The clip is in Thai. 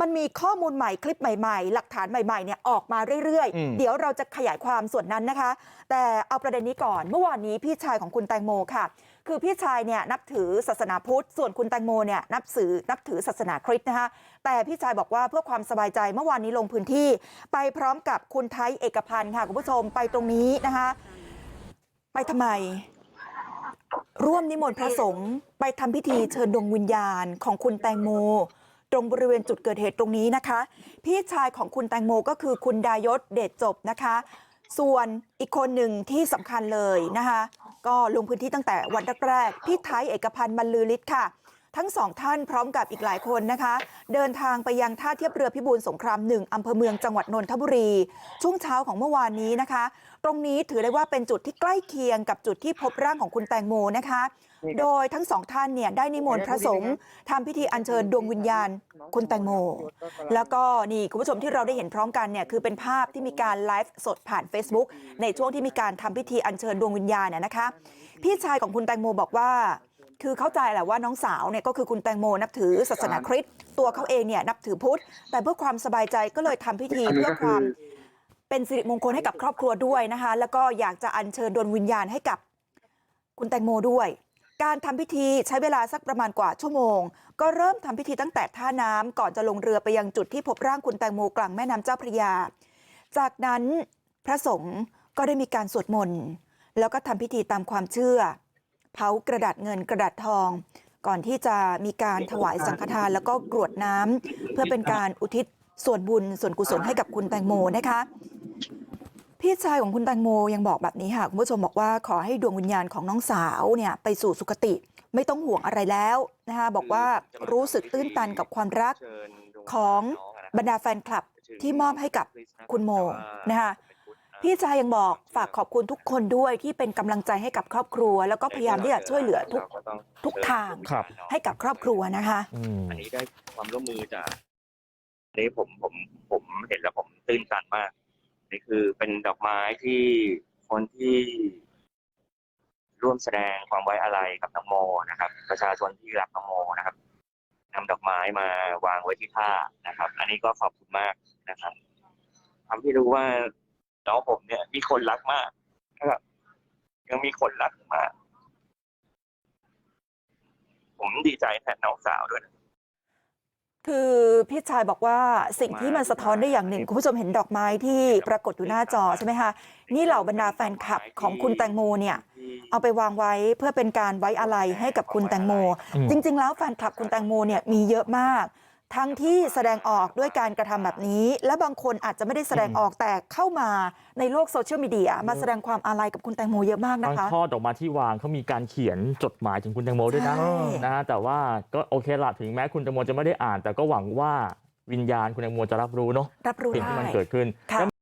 มันมีข้อมูลใหม่คลิปใหม่ๆหลักฐานใหม่ๆเนี่ยออกมาเรื่อยอืมๆเดี๋ยวเราจะขยายความส่วนนั้นนะคะแต่เอาประเด็นนี้ก่อนเมื่อวานนี้พี่ชายของคุณแตงโมค่ะคือพี่ชายเนี่ยนับถือศาสนาพุทธส่วนคุณแตงโมเนี่ยนับถือนับถือศาสนาคริสต์นะคะแต่พี่ชายบอกว่าเพื่อความสบายใจเมื่อวานนี้ลงพื้นที่ไปพร้อมกับคุณไทยเอกพันธ์ค่ะคุณผู้ชมไปตรงนี้นะคะไปทำไมร่วมนิมนต์พระสงฆ์ไปทำพิธีเชิญดวงวิญญาณของคุณแตงโม ตรงบริเวณจุดเกิดเหตุตรงนี้นะคะ พี่ชายของคุณแตงโมก็คือคุณดายศเดชจบนะคะ ส่วนอีกคนหนึ่งที่สำคัญเลยนะคะ ก็ลงพื้นที่ตั้งแต่วันแรกๆพี่ไทยเอกพันธ์บรรลือฤทธิ์ค่ะ ทั้งสองท่านพร้อมกับอีกหลายคนนะคะเดินทางไปยังท่าเทียบเรือพิบูลสงครามหนึ่งอำเภอเมืองจังหวัดนนทบุรีช่วงเช้าของเมื่อวานนี้นะคะ ตรงนี้ถือได้ว่าเป็นจุดที่ใกล้เคียงกับจุดที่พบร่างของคุณแตงโมนะคะ โดยทั้งสองท่านเนี่ยได้นิมนต์พระสงฆ์ทำพิธีอัญเชิญดวงวิญญาณคุณแตงโม แล้วก็นี่คุณผู้ชมที่เราได้เห็นพร้อมกันเนี่ยคือเป็นภาพที่มีการไลฟ์สดผ่าน Facebook ในช่วงที่มีการทำพิธีอัญเชิญดวงวิญญาณเนี่ยนะคะ พี่ชายของคุณแตงโมบอกว่า คือเข้าใจแหละว่าน้องสาวเนี่ยก็คือคุณแตงโมนับถือศาสนาคริสต์ตัวเขาเองเนี่ยนับถือพุทธ แต่เพื่อความสบายใจก็เลยทำพิธีเพื่อความเป็นสิริมงคลให้กับครอบครัวด้วยนะคะ แล้วก็อยากจะอัญเชิญดวงวิญญาณให้กับคุณแตงโมด้วย การทำพิธีใช้เวลาสักประมาณกว่าชั่วโมง ก็เริ่มทำพิธีตั้งแต่ท่าน้ำก่อนจะลงเรือไปยังจุดที่พบร่างคุณแตงโมกลางแม่น้ำเจ้าพระยา จากนั้นพระสงฆ์ก็ได้มีการสวดมนต์แล้วก็ทำพิธีตามความเชื่อ เผากระดาษเงินกระดาษทอง ก่อนที่จะมีการถวายสังฆทานแล้วก็กรวดน้ำเพื่อเป็นการอุทิศส่วนบุญส่วนกุศลให้กับคุณแตงโมนะคะพี่ชายของคุณแตงโมยังบอกแบบนี้ค่ะคุณผู้ชมบอกว่าขอให้ดวงวิญญาณของน้องสาวเนี่ยไปสู่สุคติ ไม่ต้องห่วงอะไรแล้วนะคะบอกว่ารู้สึกตื้นตันกับความรักของบรรดาแฟนคลับที่มอบให้กับคุณโมนะคะ พี่ชายยังบอกฝากขอบคุณทุกคนด้วยที่เป็นกำลังใจให้กับครอบครัว แล้วก็พยายามที่จะช่วยเหลือทุกทุกทางครับให้กับครอบครัวนะคะอืมอันนี้ได้ความร่วมมือจากอันนี้ผมผมผมเห็นแล้วผมตื้นตันมาก นี่คือเป็นดอกไม้ที่คนที่ร่วมแสดงความไว้อาลัยกับน้องโมนะครับ ประชาชนที่รักน้องโมนะครับนำดอกไม้มาวางไว้ที่ท่านะครับ อันนี้ก็ขอบคุณมากนะครับทำให้รู้ว่า น้องผมเนี่ย มีคนรักมากนะครับ ยังมีคนรักมาก ผมดีใจแทนน้องสาวด้วยนะ คือพี่ชายบอกว่าสิ่งที่มันสะท้อนได้อย่างหนึ่ง คุณผู้ชมเห็นดอกไม้ที่ปรากฏอยู่หน้าจอใช่ไหมคะ นี่เหล่าบรรดาแฟนคลับของคุณแตงโมเนี่ย เอาไปวางไว้เพื่อเป็นการไว้อาลัยให้กับคุณแตงโมอืมจริง ๆ แล้วแฟนคลับคุณแตงโมเนี่ยมีเยอะมาก ทั้งที่แสดงออกด้วยการกระทำแบบนี้และบางคนอาจจะไม่ได้แสดงออกแต่เข้ามาในโลกโซเชียลมีเดียมาแสดงความอาลัยกับคุณแตงโมเยอะมากนะทั้งคะช่อดอกไม้ที่วางเขามีการเขียนจดหมายถึงคุณแตงโมด้วยนะใช่นะฮะแต่ว่าก็โอเคละถึงแม้คุณแตงโมจะไม่ได้อ่านแต่ก็หวังว่าวิญญาณคุณแตงโมจะรับรู้เนาะรับรู้สิ่งที่ได้มันเกิดขึ้นค่ะ